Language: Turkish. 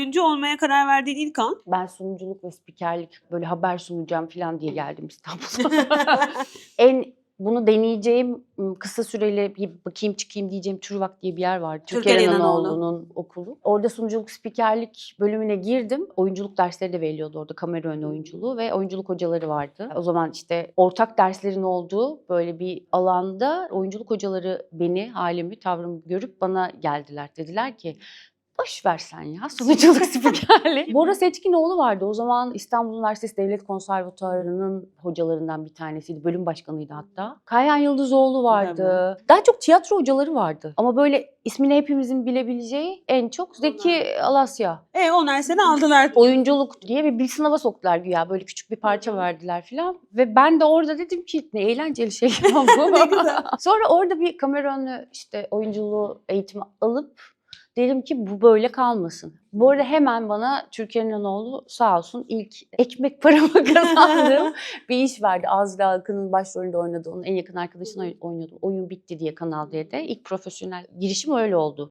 oyuncu olmaya karar verdiğin ilk an? Ben sunuculuk ve spikerlik böyle haber sunacağım falan diye geldim İstanbul'a. en bunu deneyeceğim kısa süreli bir bakayım çıkayım diyeceğim Çurvak diye bir yer var. Türker Türker İnanoğlu. İnanoğlu'nun okulu. Orada sunuculuk spikerlik bölümüne girdim. Oyunculuk dersleri de veriliyordu orada kamera önü oyunculuğu ve oyunculuk hocaları vardı. O zaman işte ortak derslerin olduğu böyle bir alanda oyunculuk hocaları beni, halimi, tavrımı görüp bana geldiler. Dediler ki boş ver sen ya sunuculuk spikerliği. Bora Seçkinoğlu vardı. O zaman İstanbul Üniversitesi Devlet Konservatuarı'nın hocalarından bir tanesiydi. Bölüm başkanıydı hatta. Kayhan Yıldızoğlu vardı. Daha çok tiyatro hocaları vardı. Ama böyle ismini hepimizin bilebileceği en çok Zeki Alasya. E onlar seni aldılar. Oyunculuk diye bir, bir sınava soktular güya. Böyle küçük bir parça verdiler falan. Ve ben de orada dedim ki ne eğlenceli şey ya bu. Sonra orada bir kamera önü işte oyunculuğu eğitimi alıp dedim ki bu böyle kalmasın. Bu arada hemen bana Türkiye İnanoğlu sağ olsun ilk ekmek paramı kazandığım bir iş verdi. Azra Akın'ın başrolünde oynadığı, onun en yakın arkadaşını oynuyordum. Oyun bitti diye Kanal D'de. İlk profesyonel girişim öyle oldu.